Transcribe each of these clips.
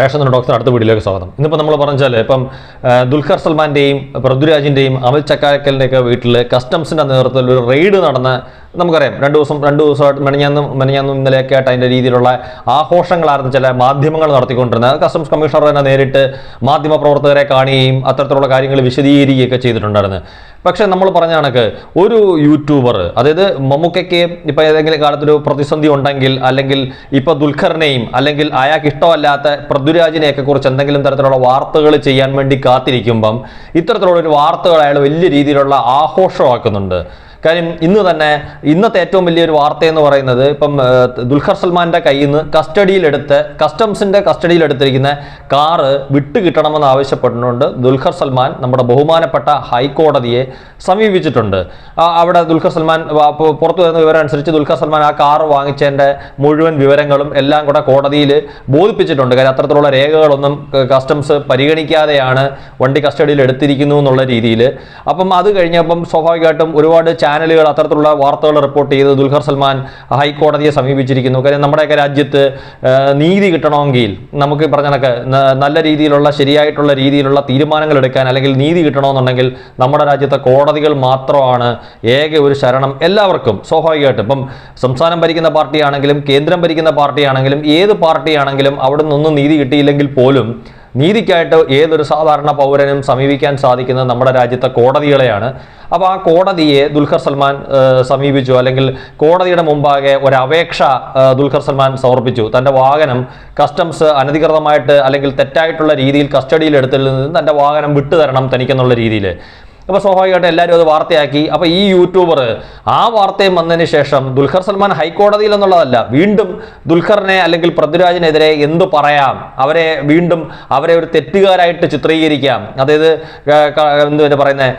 Ration doctor അടുത്ത വീഡിയോയിലേക്ക് സ്വാഗതം. ഇന്നിപ്പോൾ നമ്മൾ പറഞ്ഞാൽ ഇപ്പം ദുൽഖർ സൽമാന്റെയും പൃഥ്വിരാജിന്റെയും അമിത് ചക്കാക്കലിന്റെയൊക്കെ വീട്ടിൽ കസ്റ്റംസിന്റെ നേതൃത്വത്തിൽ ഒരു റെയ്ഡ് നടന്ന നമുക്കറിയാം രണ്ട് ദിവസം രണ്ട് ദിവസമായിട്ട് മെനഞ്ഞാന്നും മെനഞ്ഞാന്നും ഇന്നലെയൊക്കെ ആയിട്ട് അതിന്റെ രീതിയിലുള്ള ആഘോഷങ്ങളായിരുന്നു ചില മാധ്യമങ്ങൾ നടത്തിക്കൊണ്ടിരുന്നത്. കസ്റ്റംസ് കമ്മീഷണർ തന്നെ നേരിട്ട് മാധ്യമ പ്രവർത്തകരെ കാണുകയും അത്തരത്തിലുള്ള കാര്യങ്ങൾ വിശദീകരിക്കുകയൊക്കെ ചെയ്തിട്ടുണ്ടായിരുന്നു. പക്ഷേ നമ്മൾ പറഞ്ഞ കണക്ക് ഒരു യൂട്യൂബർ അതായത് മമ്മൂക്കയ്ക്ക് ഇപ്പം ഏതെങ്കിലും കാലത്തൊരു പ്രതിസന്ധി ഉണ്ടെങ്കിൽ അല്ലെങ്കിൽ ഇപ്പോൾ ദുൽഖറിനെയും അല്ലെങ്കിൽ അയാൾക്ക് ഇഷ്ടമല്ലാത്ത പൃഥ്വിരാജിനെയൊക്കെ കുറിച്ച് എന്തെങ്കിലും തരത്തിലുള്ള വാർത്തകൾ ചെയ്യാൻ വേണ്ടി കാത്തിരിക്കുമ്പം ഇത്തരത്തിലുള്ള ഒരു വാർത്തകൾ അയാൾ വലിയ രീതിയിലുള്ള ആഘോഷമാക്കുന്നുണ്ട്. കാര്യം ഇന്ന് തന്നെ ഇന്നത്തെ ഏറ്റവും വലിയൊരു വാർത്ത എന്ന് പറയുന്നത് ഇപ്പം ദുൽഖർ സൽമാന്റെ കയ്യിൽ നിന്ന് കസ്റ്റഡിയിലെടുത്ത് കസ്റ്റംസിന്റെ കസ്റ്റഡിയിലെടുത്തിരിക്കുന്ന കാറ് വിട്ടുകിട്ടണമെന്ന് ആവശ്യപ്പെട്ടുകൊണ്ട് ദുൽഖർ സൽമാൻ നമ്മുടെ ബഹുമാനപ്പെട്ട ഹൈക്കോടതിയെ സമീപിച്ചിട്ടുണ്ട്. അവിടെ ദുൽഖർ സൽമാൻ പുറത്തു വരുന്ന വിവരം അനുസരിച്ച് ദുൽഖർ സൽമാൻ ആ കാറ് വാങ്ങിച്ചതിന്റെ മുഴുവൻ വിവരങ്ങളും എല്ലാം കൂടെ കോടതിയിൽ ബോധിപ്പിച്ചിട്ടുണ്ട്. കാര്യം അത്തരത്തിലുള്ള രേഖകളൊന്നും കസ്റ്റംസ് പരിഗണിക്കാതെയാണ് വണ്ടി കസ്റ്റഡിയിൽ എടുത്തിരിക്കുന്നു എന്നുള്ള രീതിയിൽ. അപ്പം അത് കഴിഞ്ഞപ്പം സ്വാഭാവികമായിട്ടും ഒരുപാട് ചാനലുകൾ അത്തരത്തിലുള്ള വാർത്തകൾ റിപ്പോർട്ട് ചെയ്ത് ദുൽഖർ സൽമാൻ ഹൈക്കോടതിയെ സമീപിച്ചിരിക്കുന്നു. കാര്യം നമ്മുടെയൊക്കെ രാജ്യത്ത് നീതി കിട്ടണമെങ്കിൽ നമുക്ക് പറഞ്ഞതൊക്കെ നല്ല രീതിയിലുള്ള ശരിയായിട്ടുള്ള രീതിയിലുള്ള തീരുമാനങ്ങൾ എടുക്കാൻ അല്ലെങ്കിൽ നീതി കിട്ടണമെന്നുണ്ടെങ്കിൽ നമ്മുടെ രാജ്യത്തെ കോടതികൾ മാത്രമാണ് ഏക ഒരു ശരണം എല്ലാവർക്കും സ്വാഭാവികമായിട്ടും. ഇപ്പം സംസ്ഥാനം ഭരിക്കുന്ന പാർട്ടിയാണെങ്കിലും കേന്ദ്രം ഭരിക്കുന്ന പാർട്ടിയാണെങ്കിലും ഏത് പാർട്ടിയാണെങ്കിലും അവിടെ നിന്നൊന്നും നീതി കിട്ടിയില്ലെങ്കിൽ പോലും നീതിക്കായിട്ട് ഏതൊരു സാധാരണ പൗരനും സമീപിക്കാൻ സാധിക്കുന്നത് നമ്മുടെ രാജ്യത്തെ കോടതികളെയാണ്. അപ്പോൾ ആ കോടതിയെ ദുൽഖർ സൽമാൻ സമീപിച്ചു. അല്ലെങ്കിൽ കോടതിയുടെ മുമ്പാകെ ഒരു അപേക്ഷ ദുൽഖർ സൽമാൻ സമർപ്പിച്ചു. തന്റെ വാഹനം കസ്റ്റംസ് അനധികൃതമായിട്ട് അല്ലെങ്കിൽ തെറ്റായിട്ടുള്ള രീതിയിൽ കസ്റ്റഡിയിൽ എടുത്തിൽ നിന്ന് തന്റെ വാഹനം വിട്ടുതരണം തനിക്കെന്നുള്ള രീതിയിൽ അപ്പോൾ സ്വാഭാവികമായിട്ട് എല്ലാവരും അത് വാർത്തയാക്കി. അപ്പോൾ ഈ യൂട്യൂബർ ആ വാർത്തയും വന്നതിന് ശേഷം ദുൽഖർ സൽമാൻ ഹൈക്കോടതിയിൽ എന്നുള്ളതല്ല വീണ്ടും ദുൽഖറിനെ അല്ലെങ്കിൽ പൃഥ്വിരാജിനെതിരെ എന്തു പറയാം? അവരെ വീണ്ടും അവരെ ഒരു തെറ്റുകാരായിട്ട് ചിത്രീകരിക്കാം. അതായത് എന്തുവരെ പറയുന്നത്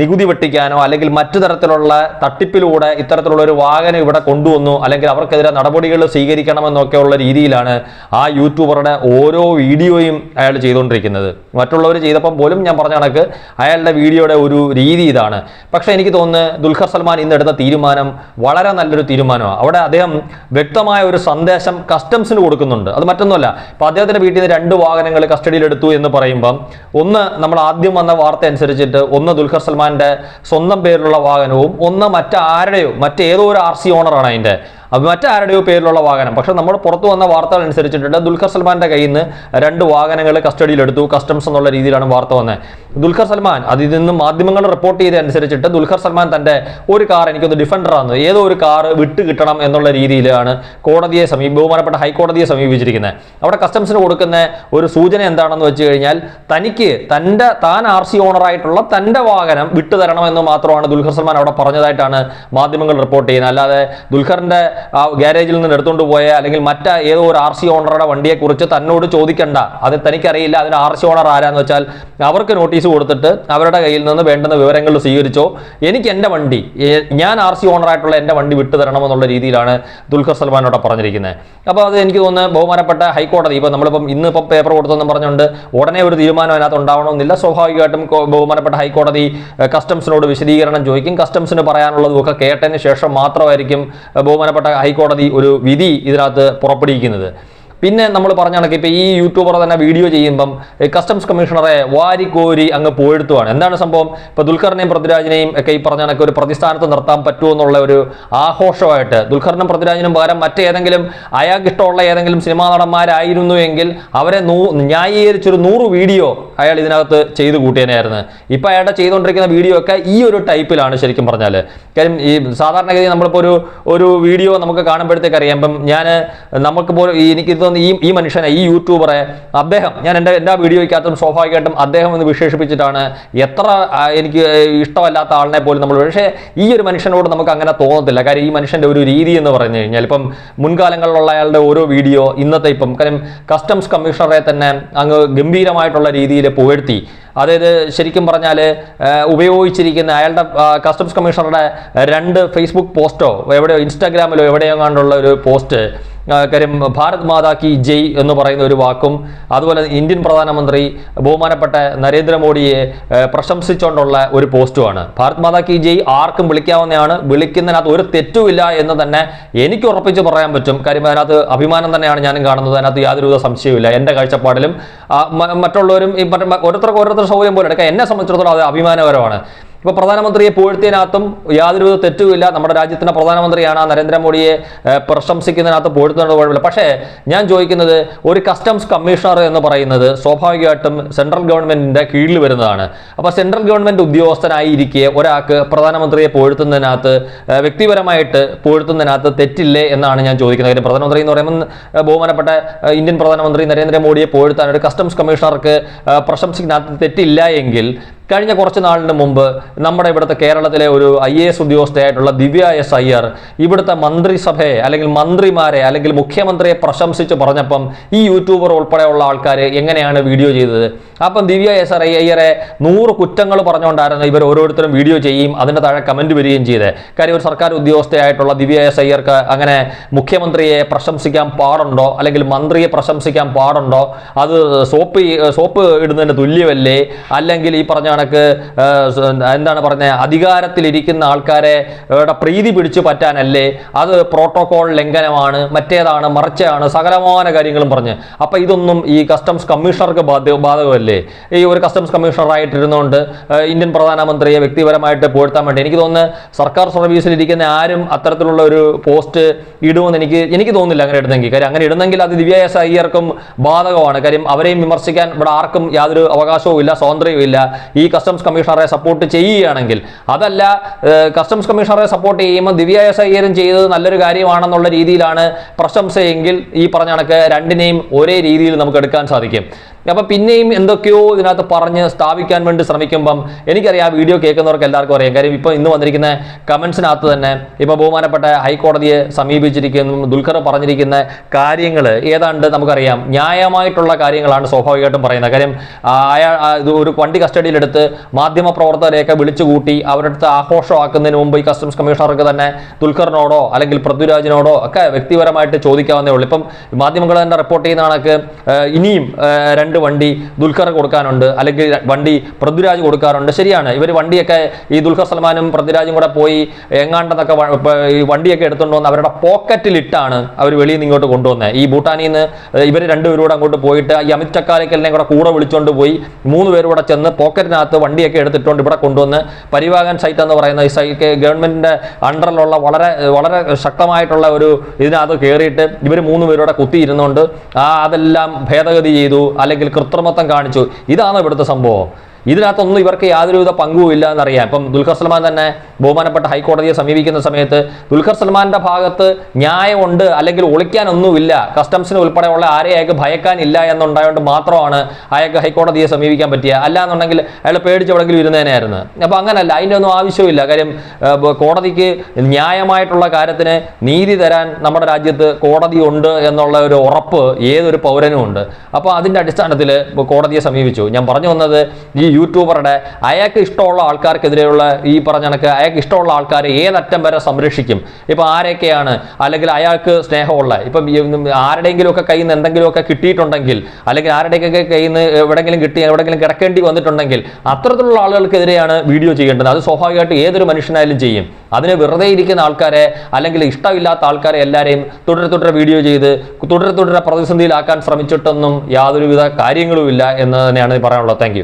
നികുതി വെട്ടിക്കാനോ അല്ലെങ്കിൽ മറ്റു തരത്തിലുള്ള തട്ടിപ്പിലൂടെ ഇത്തരത്തിലുള്ള ഒരു വാഹനം ഇവിടെ കൊണ്ടുവന്നു അല്ലെങ്കിൽ അവർക്കെതിരെ നടപടികൾ സ്വീകരിക്കണമെന്നൊക്കെ ഉള്ള രീതിയിലാണ് ആ യൂട്യൂബറുടെ ഓരോ വീഡിയോയും അയാൾ ചെയ്തുകൊണ്ടിരിക്കുന്നത്. മറ്റുള്ളവർ ചെയ്തപ്പം പോലും ഞാൻ പറഞ്ഞ കണക്ക് അയാളുടെ വീഡിയോയുടെ ഒരു രീതി ഇതാണ്. പക്ഷേ എനിക്ക് തോന്നുന്നത് ദുൽഖർ സൽമാൻ ഇന്ന് എടുത്ത തീരുമാനം വളരെ നല്ലൊരു തീരുമാനമാണ്. അവിടെ അദ്ദേഹം വ്യക്തമായ ഒരു സന്ദേശം കസ്റ്റംസിന് കൊടുക്കുന്നുണ്ട്. അത് മറ്റൊന്നുമല്ല ഇപ്പൊ അദ്ദേഹത്തിന്റെ വീട്ടിൽ നിന്ന് രണ്ട് വാഹനങ്ങൾ കസ്റ്റഡിയിലെടുത്തു എന്ന് പറയുമ്പം ഒന്ന് നമ്മൾ ആദ്യം വന്ന വാർത്ത അനുസരിച്ചിട്ട് ഒന്ന് ദുൽഖർ സൽമാന്റെ സ്വന്തം പേരിലുള്ള വാഹനവും ഒന്ന് മറ്റാരുടെയോ മറ്റേതോ ഒരു ആർ സി ഓണറാണ് അതിന്റെ അത് മറ്റാരുടെയോ പേരിലുള്ള വാഹനം. പക്ഷെ നമ്മൾ പുറത്തു വന്ന വാർത്തകൾ അനുസരിച്ചിട്ടുണ്ട് ദുൽഖർ സൽമാന്റെ കയ്യിൽ നിന്ന് രണ്ട് വാഹനങ്ങൾ കസ്റ്റഡിയിലെടുത്തു കസ്റ്റംസ് എന്നുള്ള രീതിയിലാണ് വാർത്ത വന്നത്. ദുൽഖർ സൽമാൻ അതിൽ നിന്ന് മാധ്യമങ്ങൾ റിപ്പോർട്ട് ചെയ്ത അനുസരിച്ചിട്ട് ദുൽഖർ സൽമാൻ തന്റെ ഒരു കാർ എനിക്കൊന്ന് ഡിഫൻഡറാണ് ഏതോ ഒരു കാർ വിട്ട് കിട്ടണം എന്നുള്ള രീതിയിലാണ് കോടതിയെ സമീപ ബഹുമാനപ്പെട്ട ഹൈക്കോടതിയെ സമീപിച്ചിരിക്കുന്നത്. അവിടെ കസ്റ്റംസിന് കൊടുക്കുന്ന ഒരു സൂചന എന്താണെന്ന് വെച്ച് കഴിഞ്ഞാൽ തനിക്ക് തന്റെ താൻ ആർ സി ഓണറായിട്ടുള്ള തന്റെ വാഹനം വിട്ടുതരണം എന്ന് മാത്രമാണ് ദുൽഖർ സൽമാൻ അവിടെ പറഞ്ഞതായിട്ടാണ് മാധ്യമങ്ങൾ റിപ്പോർട്ട് ചെയ്യുന്നത്. അല്ലാതെ ദുൽഖറിന്റെ ആ ഗ്യാരേജിൽ നിന്ന് എടുത്തുകൊണ്ട് പോയ അല്ലെങ്കിൽ മറ്റ ഏതോ ഒരു ആർ സി ഓണറുടെ വണ്ടിയെക്കുറിച്ച് തന്നോട് ചോദിക്കണ്ട. അത് തനിക്കറിയില്ല അതിന് ആർ സി ഓണർ ആരാന്ന് വെച്ചാൽ അവർക്ക് നോട്ടീസ് കൊടുത്തിട്ട് അവരുടെ കയ്യിൽ നിന്ന് വേണ്ടുന്ന വിവരങ്ങൾ സ്വീകരിച്ചോ? എനിക്ക് എന്റെ വണ്ടി ഞാൻ ആർ സി ഓണറായിട്ടുള്ള എന്റെ വണ്ടി വിട്ടു തരണമെന്നുള്ള രീതിയിലാണ് ദുൽഖർ സൽമാനോട് പറഞ്ഞിരിക്കുന്നത്. അപ്പോൾ അത് എനിക്ക് തോന്നുന്നു ബഹുമാനപ്പെട്ട ഹൈക്കോടതി ഇപ്പോൾ നമ്മളിപ്പം ഇന്ന് പേപ്പർ കൊടുത്തെന്ന് പറഞ്ഞുകൊണ്ട് ഉടനെ ഒരു തീരുമാനം അതിനകത്ത് ഉണ്ടാവണമെന്നില്ല. സ്വാഭാവികമായിട്ടും ബഹുമാനപ്പെട്ട ഹൈക്കോടതി കസ്റ്റംസിനോട് വിശദീകരണം ചോദിക്കും. കസ്റ്റംസിന് പറയാനുള്ളതും ഒക്കെ കേട്ടതിന് ശേഷം മാത്രമായിരിക്കും ബഹുമാനപ്പെട്ട ഹൈക്കോടതി ഒരു വിധി ഇതിനകത്ത് പുറപ്പെടുവിക്കുന്നത്. പിന്നെ നമ്മൾ പറഞ്ഞ കണക്ക് ഇപ്പൊ ഈ യൂട്യൂബർ തന്നെ വീഡിയോ ചെയ്യുമ്പം കസ്റ്റംസ് കമ്മീഷണറെ വാരിക്കോരി അങ്ങ് പോയെടുത്തുവാണ്. എന്താണ് സംഭവം? ഇപ്പൊ ദുൽഖറിനെയും പൃഥ്വിരാജിനെയും ഒക്കെ ഈ പറഞ്ഞ കണക്ക് ഒരു പ്രതിസ്ഥാനത്ത് നിർത്താൻ പറ്റുമോ എന്നുള്ള ഒരു ആഘോഷമായിട്ട് ദുൽഖറിനും പൃഥ്വിരാജിനും പകരം മറ്റേതെങ്കിലും അയാൾക്ക് ഇഷ്ടമുള്ള ഏതെങ്കിലും സിനിമാ നടന്മാരായിരുന്നു എങ്കിൽ അവരെ നൂ ന്യായീകരിച്ചൊരു നൂറ് വീഡിയോ അയാൾ ഇതിനകത്ത് ചെയ്തു കൂട്ടിയനായിരുന്നു ഇപ്പൊ അയാളുടെ ചെയ്തുകൊണ്ടിരിക്കുന്ന വീഡിയോ ഒക്കെ ഈ ഒരു ടൈപ്പിലാണ് ശരിക്കും പറഞ്ഞാൽ കാര്യം ഈ സാധാരണഗതി നമ്മളിപ്പോൾ ഒരു ഒരു വീഡിയോ നമുക്ക് കാണുമ്പോഴത്തേക്ക് അറിയാം. ഇപ്പം ഞാൻ നമുക്ക് പോലും എനിക്ക് തോന്നുന്നു ഈ ഈ മനുഷ്യനെ ഈ യൂട്യൂബറെ അദ്ദേഹം ഞാൻ എന്റെ എന്റെ വീഡിയോയ്ക്കകത്തും സ്വാഭാവികമായിട്ടും അദ്ദേഹം എന്ന് വിശേഷിപ്പിച്ചിട്ടാണ് എത്ര എനിക്ക് ഇഷ്ടമല്ലാത്ത ആളിനെ പോലും നമ്മൾ പക്ഷേ ഈ ഒരു മനുഷ്യനോട് നമുക്ക് അങ്ങനെ തോന്നത്തില്ല. കാര്യം ഈ മനുഷ്യന്റെ ഒരു രീതി എന്ന് പറഞ്ഞു കഴിഞ്ഞാൽ ഇപ്പം മുൻകാലങ്ങളിലുള്ള അയാളുടെ ഓരോ വീഡിയോ ഇന്നത്തെ ഇപ്പം കാര്യം കസ്റ്റംസ് കമ്മീഷണറെ തന്നെ അങ്ങ് ഗംഭീരമായിട്ടുള്ള രീതിയിൽ പുകഴ്ത്തി. അതായത് ശരിക്കും പറഞ്ഞാൽ ഉപയോഗിച്ചിരിക്കുന്ന അയാളുടെ കസ്റ്റംസ് കമ്മീഷണറുടെ രണ്ട് ഫേസ്ബുക്ക് പോസ്റ്റോ എവിടെയോ ഇൻസ്റ്റാഗ്രാമിലോ എവിടെയോ കണ്ടുള്ള ഒരു പോസ്റ്റ് കാര്യം ഭാരത് മാതാ കി ജയ് എന്ന് പറയുന്ന ഒരു വാക്കും അതുപോലെ ഇന്ത്യൻ പ്രധാനമന്ത്രി ബഹുമാനപ്പെട്ട നരേന്ദ്രമോദിയെ പ്രശംസിച്ചുകൊണ്ടുള്ള ഒരു പോസ്റ്റുമാണ്. ഭാരത് മാതാ കി ജയ് ആർക്കും വിളിക്കാവുന്നതാണ് വിളിക്കുന്നതിനകത്ത് ഒരു തെറ്റുമില്ല എന്ന് തന്നെ എനിക്ക് ഉറപ്പിച്ച് പറയാൻ പറ്റും. കാര്യം അതിനകത്ത് അഭിമാനം തന്നെയാണ് ഞാനും കാണുന്നത്. അതിനകത്ത് യാതൊരുവിധ സംശയവുമില്ല. എന്റെ കാഴ്ചപ്പാടിലും മറ്റുള്ളവരും ഈ ഓരോരുത്തർക്ക് ഓരോരുത്തർ സൗകര്യം പോലെ എടുക്കാം. എന്നെ സംബന്ധിച്ചിടത്തോളം അത് അഭിമാനകരമാണ്. ഇപ്പോൾ പ്രധാനമന്ത്രിയെ പുകഴ്ത്തിയതിനകത്തും യാതൊരുവിധ തെറ്റുമില്ല. നമ്മുടെ രാജ്യത്തിന്റെ പ്രധാനമന്ത്രിയാണ് നരേന്ദ്രമോദിയെ പ്രശംസിക്കുന്നതിനകത്ത് പുകഴ്ത്തുന്നത് കുഴപ്പമില്ല. പക്ഷേ ഞാൻ ചോദിക്കുന്നത് ഒരു കസ്റ്റംസ് കമ്മീഷണർ എന്ന് പറയുന്നത് സ്വാഭാവികമായിട്ടും സെൻട്രൽ ഗവൺമെന്റിന്റെ കീഴിൽ വരുന്നതാണ്. അപ്പോൾ സെൻട്രൽ ഗവൺമെന്റ് ഉദ്യോഗസ്ഥനായിരിക്കെ ഒരാൾക്ക് പ്രധാനമന്ത്രിയെ പുകഴ്ത്തുന്നതിനകത്ത് വ്യക്തിപരമായിട്ട് പുകഴ്ത്തുന്നതിനകത്ത് തെറ്റില്ലേ എന്നാണ് ഞാൻ ചോദിക്കുന്നത്. കാര്യം പ്രധാനമന്ത്രി എന്ന് പറയുമ്പോൾ ബഹുമാനപ്പെട്ട ഇന്ത്യൻ പ്രധാനമന്ത്രി നരേന്ദ്രമോദിയെ പുകഴ്ത്താൻ ഒരു കസ്റ്റംസ് കമ്മീഷണർക്ക് പ്രശംസിക്കുന്നതിനകത്ത് തെറ്റില്ല എങ്കിൽ കഴിഞ്ഞ കുറച്ച് നാളിന് മുമ്പ് നമ്മുടെ ഇവിടുത്തെ കേരളത്തിലെ ഒരു ഐ എ എസ് ഉദ്യോഗസ്ഥയായിട്ടുള്ള ദിവ്യ എസ് അയ്യർ ഇവിടുത്തെ മന്ത്രിസഭയെ അല്ലെങ്കിൽ മന്ത്രിമാരെ അല്ലെങ്കിൽ മുഖ്യമന്ത്രിയെ പ്രശംസിച്ച് പറഞ്ഞപ്പം ഈ യൂട്യൂബർ ഉൾപ്പെടെയുള്ള ആൾക്കാർ എങ്ങനെയാണ് വീഡിയോ ചെയ്തത്? അപ്പം ദിവ്യ എസ് ആർ അയ്യരെ നൂറ് കുറ്റങ്ങൾ പറഞ്ഞുകൊണ്ടായിരുന്നു ഇവർ ഓരോരുത്തരും വീഡിയോ ചെയ്യും അതിന്റെ താഴെ കമന്റ് വരികയും ചെയ്തത്. കാര്യം ഒരു സർക്കാർ ഉദ്യോഗസ്ഥയായിട്ടുള്ള ദിവ്യ എസ് അയ്യർക്ക് അങ്ങനെ മുഖ്യമന്ത്രിയെ പ്രശംസിക്കാൻ പാടുണ്ടോ? അല്ലെങ്കിൽ മന്ത്രിയെ പ്രശംസിക്കാൻ പാടുണ്ടോ? അത് സോപ്പ് സോപ്പ് ഇടുന്നതിന് തുല്യമല്ലേ? അല്ലെങ്കിൽ ഈ പറഞ്ഞ കണക്ക് എന്താണ് പറഞ്ഞത് അധികാരത്തിലിരിക്കുന്ന ആൾക്കാരെ പ്രീതി പിടിച്ചു പറ്റാനല്ലേ അത് പ്രോട്ടോകോൾ ലംഘനമാണ് മറ്റേതാണ് മറിച്ചാണ് സകലമാന കാര്യങ്ങളും പറഞ്ഞ്. അപ്പം ഇതൊന്നും ഈ കസ്റ്റംസ് കമ്മീഷണർക്ക് ബാധ്യ ബാധകമല്ലേ? ഈ ഒരു കസ്റ്റംസ് കമ്മീഷണറായിട്ടിരുന്നുകൊണ്ട് ഇന്ത്യൻ പ്രധാനമന്ത്രിയെ വ്യക്തിപരമായിട്ട് പുകഴ്ത്താൻ വേണ്ടി. എനിക്ക് തോന്നുന്നു സർക്കാർ സർവീസിൽ ഇരിക്കുന്ന ആരും അത്തരത്തിലുള്ള ഒരു പോസ്റ്റ് ഇടുമെന്ന് എനിക്ക് എനിക്ക് തോന്നുന്നില്ല അങ്ങനെ ഇടുന്നെങ്കിൽ. കാര്യം അങ്ങനെ ഇടുന്നെങ്കിൽ അത് ദിവ്യ എസ് അയ്യർക്കും ബാധകമാണ്. കാര്യം അവരെയും വിമർശിക്കാൻ ഇവിടെ ആർക്കും യാതൊരു അവകാശവും ഇല്ല സ്വാതന്ത്ര്യവും ഇല്ല ഈ കസ്റ്റംസ് കമ്മീഷണറെ സപ്പോർട്ട് ചെയ്യുകയാണെങ്കിൽ അതല്ല കസ്റ്റംസ് കമ്മീഷണറെ സപ്പോർട്ട് ചെയ്യുമ്പോൾ ദിവ്യ എസ് അയ്യരും ചെയ്തത് നല്ലൊരു കാര്യമാണെന്നുള്ള രീതിയിലാണ് പ്രശംസയെങ്കിൽ ഈ പറഞ്ഞ കണക്ക് രണ്ടിനെയും ഒരേ രീതിയിൽ നമുക്ക് എടുക്കാൻ സാധിക്കും. അപ്പൊ പിന്നെയും എന്തൊക്കെയോ ഇതിനകത്ത് പറഞ്ഞ് സ്ഥാപിക്കാൻ വേണ്ടി ശ്രമിക്കുമ്പം എനിക്കറിയാം ആ വീഡിയോ കേൾക്കുന്നവർക്ക് എല്ലാവർക്കും അറിയാം. കാര്യം ഇപ്പൊ ഇന്ന് വന്നിരിക്കുന്ന കമന്റ്സിനകത്ത് തന്നെ ഇപ്പൊ ബഹുമാനപ്പെട്ട ഹൈക്കോടതിയെ സമീപിച്ചിരിക്കുന്ന ദുൽഖർ പറഞ്ഞിരിക്കുന്ന കാര്യങ്ങൾ ഏതാണ്ട് നമുക്കറിയാം. ന്യായമായിട്ടുള്ള കാര്യങ്ങളാണ് സ്വാഭാവികമായിട്ടും പറയുന്നത്. കാര്യം അയാൾ ഇത് ഒരു വണ്ടി കസ്റ്റഡിയിലെടുത്ത് മാധ്യമ പ്രവർത്തകരെയൊക്കെ വിളിച്ചുകൂട്ടി അവരുടെ അടുത്ത് ആഘോഷമാക്കുന്നതിന് മുമ്പ് ഈ കസ്റ്റംസ് കമ്മീഷണർക്ക് തന്നെ ദുൽഖറിനോടോ അല്ലെങ്കിൽ പൃഥ്വിരാജിനോടോ ഒക്കെ വ്യക്തിപരമായിട്ട് ചോദിക്കാവുന്നേ ഉള്ളൂ. ഇപ്പം മാധ്യമങ്ങൾ തന്നെ റിപ്പോർട്ട് ചെയ്യുന്ന കണക്ക് ഇനിയും രണ്ട് വണ്ടി ദുൽഖർ കൊടുക്കാനുണ്ട് അല്ലെങ്കിൽ വണ്ടി പൃഥ്വിരാജ് കൊടുക്കാറുണ്ട്. ശരിയാണ് ഇവർ വണ്ടിയൊക്കെ ഈ ദുൽഖർ സൽമാനും പൃഥ്വിരാജും കൂടെ പോയി എങ്ങാണ്ടെന്നൊക്കെ ഈ വണ്ടിയൊക്കെ എടുത്തുകൊണ്ട് വന്ന് അവരുടെ പോക്കറ്റിലിട്ടാണ് അവർ വെളിയിൽ നിന്ന് ഇങ്ങോട്ട് കൊണ്ടുവന്നത് ഈ ഭൂട്ടാനിൽ നിന്ന് ഇവർ രണ്ടുപേരും അങ്ങോട്ട് പോയിട്ട് ഈ അമിത് ചക്കാലക്കലിനെ കൂടെ കൂടെ വിളിച്ചുകൊണ്ട് പോയി മൂന്ന് പേരും കൂടെ ചെന്ന് പോക്കറ്റിനകത്ത് വണ്ടിയൊക്കെ എടുത്തിട്ടുണ്ട് ഇവിടെ കൊണ്ടുവന്ന് പരിവാഹൻ സൈറ്റ് എന്ന് പറയുന്ന ഈ സൈറ്റ് ഗവൺമെന്റിന്റെ അണ്ടറിലുള്ള വളരെ വളരെ ശക്തമായിട്ടുള്ള ഒരു ഇതിനകത്ത് കയറിയിട്ട് ഇവർ മൂന്ന് പേരോടെ കുത്തിയിരുന്നുകൊണ്ട് ആ അതെല്ലാം ഭേദഗതി ചെയ്തു അല്ലെങ്കിൽ കൃത്രിമത്വം കാണിച്ചു. ഇതാണ് ഇവിടുത്തെ സംഭവം. ഇതിനകത്തൊന്നും ഇവർക്ക് യാതൊരുവിധ പങ്കുമില്ല എന്നറിയാം. ഇപ്പം ദുൽഖർ സൽമാൻ തന്നെ ബഹുമാനപ്പെട്ട ഹൈക്കോടതിയെ സമീപിക്കുന്ന സമയത്ത് ദുൽഖർ സൽമാന്റെ ഭാഗത്ത് ന്യായമുണ്ട് അല്ലെങ്കിൽ ഒളിക്കാനൊന്നുമില്ല. കസ്റ്റംസിന് ഉൾപ്പെടെയുള്ള ആരെ അയാൾക്ക് ഭയക്കാനില്ല എന്നുണ്ടായതുകൊണ്ട് മാത്രമാണ് അയാൾക്ക് ഹൈക്കോടതിയെ സമീപിക്കാൻ പറ്റിയ. അല്ല എന്നുണ്ടെങ്കിൽ അയാൾ പേടിച്ച് എവിടെങ്കിലും ഇരുന്നേനായിരുന്നു അപ്പോൾ അങ്ങനല്ല അതിന്റെ ഒന്നും ആവശ്യമില്ല. കാര്യം കോടതിക്ക് ന്യായമായിട്ടുള്ള കാര്യത്തിന് നീതി തരാൻ നമ്മുടെ രാജ്യത്ത് കോടതി ഉണ്ട് എന്നുള്ള ഒരു ഉറപ്പ് ഏതൊരു പൗരനും ഉണ്ട്. അപ്പോൾ അതിന്റെ അടിസ്ഥാനത്തിൽ കോടതിയെ സമീപിച്ചു. ഞാൻ പറഞ്ഞു വന്നത് ഈ യൂട്യൂബറുടെ അയാൾക്ക് ഇഷ്ടമുള്ള ആൾക്കാർക്കെതിരെയുള്ള ഈ പറഞ്ഞ കണക്ക് അയാൾക്ക് ഇഷ്ടമുള്ള ആൾക്കാരെ ഏതറ്റം വരെ സംരക്ഷിക്കും. ഇപ്പം ആരൊക്കെയാണ് അല്ലെങ്കിൽ അയാൾക്ക് സ്നേഹമുള്ള ഇപ്പം ആരുടെയെങ്കിലുമൊക്കെ കയ്യിൽ നിന്ന് എന്തെങ്കിലുമൊക്കെ കിട്ടിയിട്ടുണ്ടെങ്കിൽ അല്ലെങ്കിൽ ആരുടെയൊക്കെ കയ്യിൽ നിന്ന് എവിടെയെങ്കിലും കിട്ടി എവിടെയെങ്കിലും കിടക്കേണ്ടി വന്നിട്ടുണ്ടെങ്കിൽ അത്തരത്തിലുള്ള ആളുകൾക്കെതിരെയാണ് വീഡിയോ ചെയ്യേണ്ടത്. അത് സ്വാഭാവികമായിട്ട് ഏതൊരു മനുഷ്യനായാലും ചെയ്യും. അതിന് വെറുതെ ഇരിക്കുന്ന ആൾക്കാരെ അല്ലെങ്കിൽ ഇഷ്ടമില്ലാത്ത ആൾക്കാരെ എല്ലാവരെയും തുടരെ തുടരെ വീഡിയോ ചെയ്ത് തുടരെ തുടരെ പ്രതിസന്ധിയിലാക്കാൻ ശ്രമിച്ചിട്ടൊന്നും യാതൊരുവിധ കാര്യങ്ങളുമില്ല എന്ന് തന്നെയാണ് പറയാനുള്ളത്. താങ്ക്